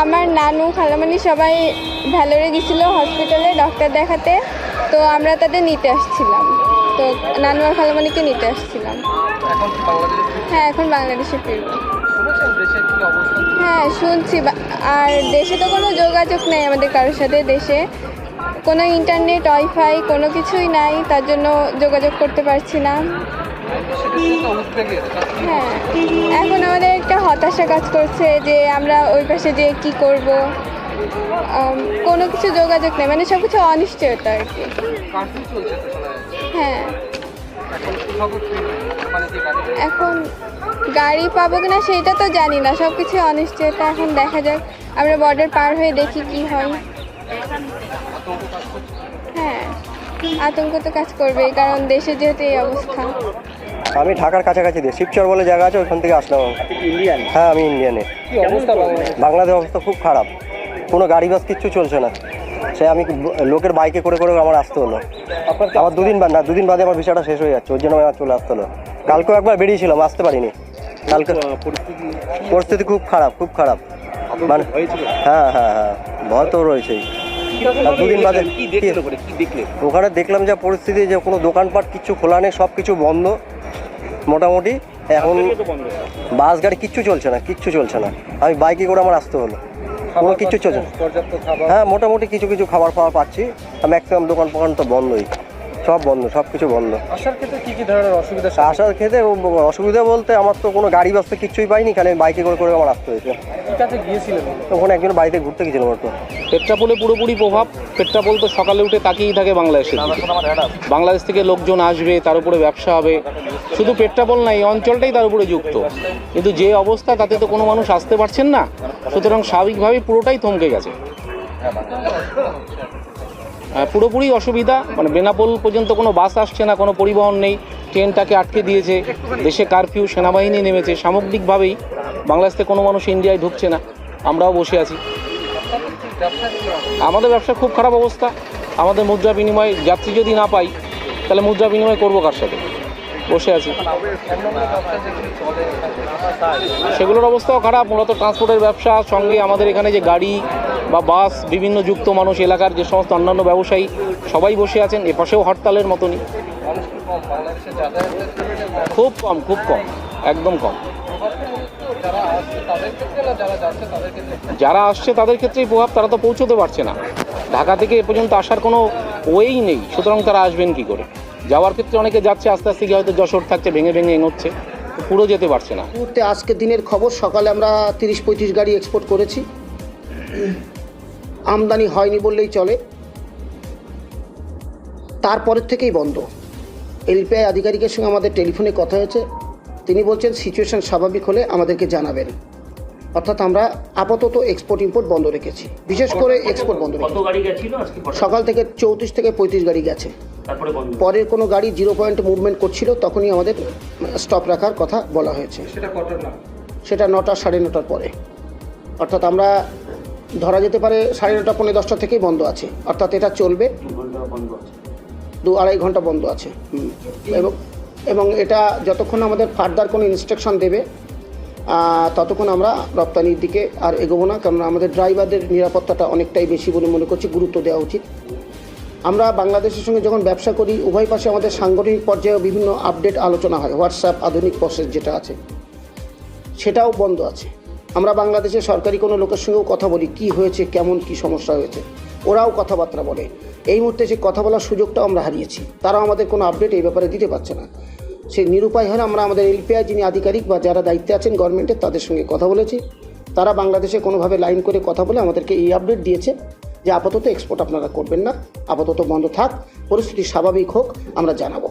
আমার নানু খালামানি সবাই ভ্যালোরে গেছিল হসপিটালে ডক্টর দেখাতে। তো আমরা তাদের নিতে আসছিলাম। তো নানু আর খালামানিকে নিতে আসছিলাম? হ্যাঁ এখন বাংলাদেশে ফিরব। হ্যাঁ শুনছি। আর দেশে তো কোনো যোগাযোগ নেই আমাদের কারোর সাথে দেশে। কোনো ইন্টারনেট ওয়াইফাই কোনো কিছুই নাই তার জন্য যোগাযোগ করতে পারছি না। হ্যাঁ এখন আমাদের হতাশা কাজ করছে যে আমরা ওই পাশে যে কি করব কোনো কিছু যোগাযোগ নেই মানে সব কিছু অনিশ্চয়তা আর কি। হ্যাঁ। এখন গাড়ি পাবো কিনা সেইটা তো জানি না সব কিছু অনিশ্চয়তা। এখন দেখা যাক, আমরা বর্ডার পার হয়ে দেখি কি হয়। হ্যাঁ। আতঙ্ক তো কাজ করবে কারণ দেশে যেহেতু এই অবস্থা। আমি ঢাকার কাছাকাছি দিয়ে শিবচর বলে জায়গা আছে ওখান থেকে আসলাম ইন্ডিয়ান হ্যাঁ আমি ইন্ডিয়ানে বাংলাদেশে? অবস্থা খুব খারাপ। কোনো গাড়ি বাস কিচ্ছু চলছে না। সে আমি লোকের বাইকে করে করে আমার আসতে হলো। আমার দুদিন বাদ না দুদিন বাদে আমার ভিসাটা শেষ হয়ে যাচ্ছে ওর জন্য আমার চলে আসতে হলো। কালকেও একবার বেরিয়েছিলাম আসতে পারিনি। কালকে পরিস্থিতি পরিস্থিতি খুব খারাপ খুব খারাপ। মানে হ্যাঁ হ্যাঁ হ্যাঁ। ভয় তো রয়েছেই। দুদিন বাদে কি দেখলেন ওখানে দেখলাম যা পরিস্থিতি যে কোনো দোকানপাট কিছু খোলা নেই সব কিছু বন্ধ মোটামুটি। এখন বাস গাড়ি কিচ্ছু চলছে না কিচ্ছু চলছে না। আমি বাইকে করে আমার আসতে হলো। কোনো কিচ্ছু চলছে না হ্যাঁ মোটামুটি কিছু কিছু খাবার ফাবার পাচ্ছি। আর ম্যাক্সিমাম দোকান ফোকান তো বন্ধই। সব বন্ধ সব কিছু বন্ধ। আসার ক্ষেত্রে কি কি ধরনের অসুবিধা আসার ক্ষেত্রে অসুবিধা বলতে আমার তো কোনো গাড়ি বাসতে কিচ্ছুই পাইনি খালি আমি বাইকে করে করে আমার আসতে হয়েছে। কি কাছে গিয়েছিলেন? ওখানে একজন বাড়িতে ঘুরতে গেছিলাম আর তো। পেট্রাপোলে পুরোপুরি প্রভাব পেট্রাপোল তো সকালে উঠে তাকিয়েই থাকে বাংলাদেশের দিকে। বাংলাদেশ থেকে লোকজন আসবে তার উপরে ব্যবসা হবে। শুধু পেট্রাপোল না এই অঞ্চলটাই তার উপরে যুক্ত। কিন্তু যে অবস্থা তাতে তো কোনো মানুষ আসতে পারছেন না। সুতরাং স্বাভাবিকভাবেই পুরোটাই থমকে গেছে। হ্যাঁ, পুরোপুরি অসুবিধা। মানে বেনাপোল পর্যন্ত কোনো বাস আসছে না, কোনো পরিবহন নেই। ট্রেনটাকে আটকে দিয়েছে। দেশে কারফিউ, সেনাবাহিনী নেমেছে। সামগ্রিকভাবেই বাংলাদেশ কোনো মানুষ ইন্ডিয়ায় ঢুকছে না। আমরাও বসে আছি। আমাদের ব্যবসা খুব খারাপ অবস্থা। আমাদের মুদ্রা বিনিময়, যাত্রী যদি না পাই, তাহলে মুদ্রা বিনিময় করব কার সাথে? বসে আছি। সেগুলোর অবস্থাও খারাপ। মূলত ট্রান্সপোর্টের ব্যবসা, সঙ্গে আমাদের এখানে যে গাড়ি বা বাস, বিভিন্ন যুক্ত মানুষ, এলাকার যে সমস্ত অন্যান্য ব্যবসায়ী, সবাই বসে আছেন, এপাশেও হরতালের মতনই। খুব কম খুব কম, একদম কম। যারা আসছে তাদের ক্ষেত্রেই প্রভাব, তারা তো পৌঁছতে পারছে না। ঢাকা থেকে এ পর্যন্ত আসার কোনো ওয়েই নেই, সুতরাং তারা আসবেন কি করে? যাওয়ার ক্ষেত্রে অনেকে যাচ্ছে, আস্তে আস্তে গিয়ে হয়তো যশোর থাকছে, ভেঙে ভেঙে এগোচ্ছে, পুরো যেতে পারছে না। আজকে দিনের খবর, সকালে আমরা তিরিশ পঁয়ত্রিশ গাড়ি এক্সপোর্ট করেছি। আমদানি হয়নি বললেই চলে। তারপরের থেকেই বন্ধ। এলপিআই আধিকারিকের সঙ্গে আমাদের টেলিফোনে কথা হয়েছে। তিনি বলছেন সিচুয়েশান স্বাভাবিক হলে আমাদেরকে জানাবেন। অর্থাৎ আমরা আপাতত এক্সপোর্ট ইম্পোর্ট বন্ধ রেখেছি। বিশেষ করে এক্সপোর্ট বন্ধ কত রেখেছি? সকাল থেকে চৌত্রিশ থেকে পঁয়ত্রিশ গাড়ি গেছে। পরের কোনো গাড়ি জিরো পয়েন্ট মুভমেন্ট করছিল তখনই আমাদের স্টপ রাখার কথা বলা হয়েছে। সেটা কটার না সেটা নটা সাড়ে নটার পরে। অর্থাৎ আমরা ধরা যেতে পারে সাড়ে নটা, পৌনে দশটা থেকেই বন্ধ আছে। অর্থাৎ এটা চলবে। দু আড়াই ঘণ্টা বন্ধ আছে। এবং এবং এটা যতক্ষণ আমাদের ফার্দার কোনো ইনস্ট্রাকশন দেবে ততক্ষণ আমরা রপ্তানির দিকে আর এগোবো না। কারণ আমাদের ড্রাইভারদের নিরাপত্তাটা অনেকটাই বেশি বলে মনে করছি, গুরুত্ব দেওয়া উচিত। আমরা বাংলাদেশের সঙ্গে যখন ব্যবসা করি, উভয় পাশে আমাদের সাংগঠনিক পর্যায়েও বিভিন্ন আপডেট আলোচনা হয়। হোয়াটসঅ্যাপ আধুনিক প্রসেস যেটা আছে, সেটাও বন্ধ আছে। আমরা বাংলাদেশের সরকারি কোনো লোকের সঙ্গেও কথা বলি, কি হয়েছে, কেমন, কি সমস্যা হয়েছে, ওরাও কথাবার্তা বলে। এই মুহূর্তে সেই কথা বলার সুযোগটাও আমরা হারিয়েছি, তারাও আমাদের কোনো আপডেট এই ব্যাপারে দিতে পারছে না। সেই নিরুপায় হলে আমরা আমাদের এলপিআই যিনি আধিকারিক বা যারা দায়িত্বে আছেন গভর্নমেন্টের তাদের সঙ্গে কথা বলেছি। তারা বাংলাদেশে কোনোভাবে লাইন করে কথা বলে আমাদেরকে এই আপডেট দিয়েছে যে আপাতত এক্সপোর্ট আপনারা করবেন না। আপাতত বন্ধ থাক, পরিস্থিতি স্বাভাবিক হোক, আমরা জানাব।